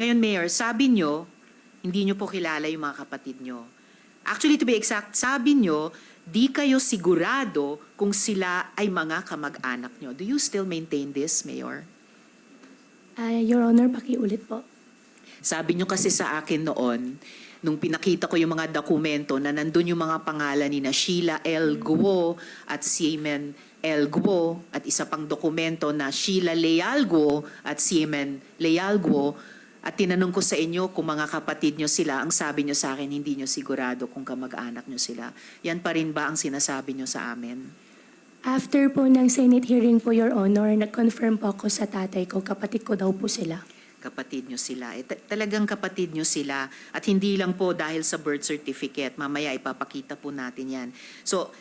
Ngayon, Mayor, sabi nyo, hindi nyo po kilala yung mga kapatid nyo. Actually, to be exact, sabi nyo, di kayo sigurado kung sila ay mga kamag-anak nyo. Do you still maintain this, Mayor? Ah, Your Honor, pakiulit po. Sabi nyo kasi sa akin noon, nung pinakita ko yung mga dokumento na nandun yung mga pangalan ni na Sheila L. Guo at Siemen L. Guo at isa pang dokumento na Sheila Leal Guo at Siemen Leal Guo at tinanong ko sa inyo kung mga kapatid nyo sila, ang sabi nyo sa akin, hindi nyo sigurado kung kamag-anak nyo sila. Yan pa rin ba ang sinasabi nyo sa amin? After po ng Senate hearing po, Your Honor, nag-confirm po ako sa tatay ko, kapatid ko daw po sila. kapatid nyo sila. Eh, ta- talagang kapatid nyo sila. At hindi lang po dahil sa birth certificate. Mamaya ipapakita po natin yan. So,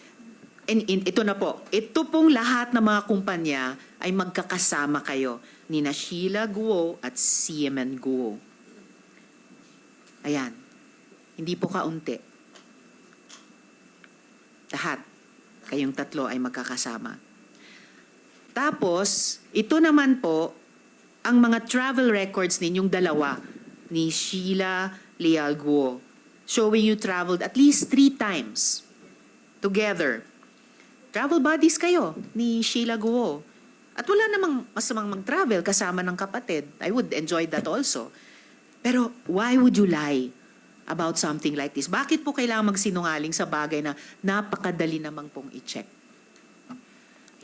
in, in- ito na po. Ito pong lahat ng mga kumpanya ay magkakasama kayo. Ni na Sheila Guo at Siemen Guo. Ayan. Hindi po kaunti. Lahat. Kayong tatlo ay magkakasama. Tapos, ito naman po, ang mga travel records ninyong dalawa ni Sheila Leal Guo showing you traveled at least three times together. Travel buddies kayo ni Sheila Guo. At wala namang masamang mag-travel kasama ng kapatid. I would enjoy that also. Pero why would you lie about something like this? Bakit po kailangan magsinungaling sa bagay na napakadali namang pong i-check?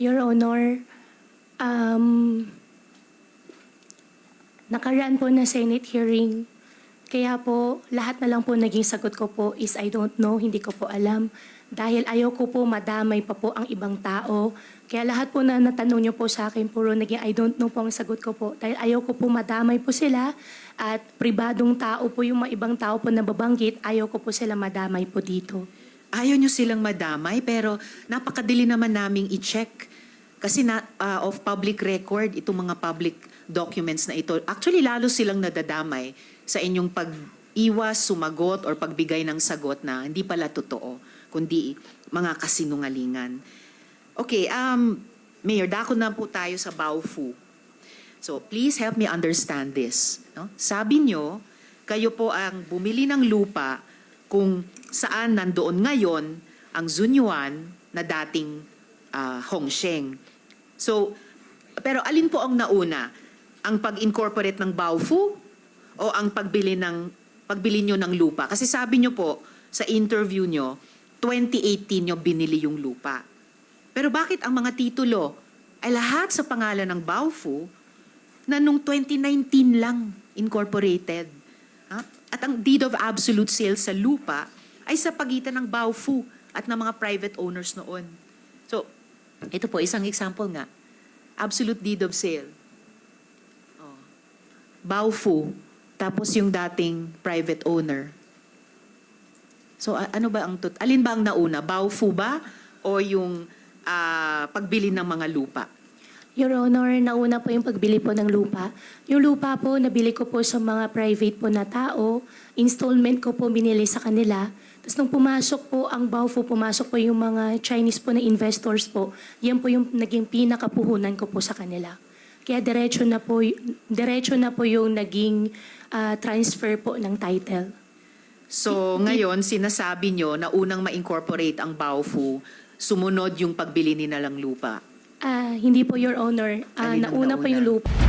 Your Honor, um, nakaraan po na Senate hearing, kaya po lahat na lang po naging sagot ko po is I don't know, hindi ko po alam. Dahil ayaw ko po madamay pa po ang ibang tao. Kaya lahat po na natanong niyo po sa akin, puro naging I don't know po ang sagot ko po. Dahil ayaw ko po madamay po sila at pribadong tao po yung mga ibang tao po na babanggit, ayaw ko po sila madamay po dito. ayaw nyo silang madamay, pero napakadali naman naming i-check. Kasi na, ah, of public record, itong mga public documents na ito, actually lalo silang nadadamay sa inyong pag-iwas, sumagot, or pagbigay ng sagot na hindi pala totoo, kundi mga kasinungalingan. Okay, um, Mayor, dako na po tayo sa Baofu. So please help me understand this. No? Sabi nyo, kayo po ang bumili ng lupa kung saan nandoon ngayon ang Zunyuan na dating ah, Hongsheng. So, pero alin po ang nauna? Ang pag-incorporate ng Baofu o ang pagbili ng pagbili nyo ng lupa? Kasi sabi nyo po sa interview nyo, 2018 nyo binili yung lupa. Pero bakit ang mga titulo ay lahat sa pangalan ng Baofu na nung 2019 lang incorporated? Ha? At ang deed of absolute sale sa lupa ay sa pagitan ng Baofu at ng mga private owners noon. Ito po, isang example nga. Absolute deed of sale. Oh. Baofu, tapos yung dating private owner. So, ano ba ang tut alin ba ang nauna? Baofu ba o yung ah, pagbili ng mga lupa? Your Honor, nauna po yung pagbili po ng lupa. Yung lupa po, nabili ko po sa mga private po na tao. Installment ko po binili sa kanila. Tapos nung pumasok po ang Baofu, pumasok po yung mga Chinese po na investors po. Yan po yung naging pinakapuhunan ko po sa kanila. Kaya diretso na po, diretso na po yung naging ah, transfer po ng title. So, ngayon, sinasabi nyo na unang ma-incorporate ang Baofu, sumunod yung pagbili ni nalang lupa. Ah, hindi po, Your Honor. Ang nauna po nauna? yung lupa.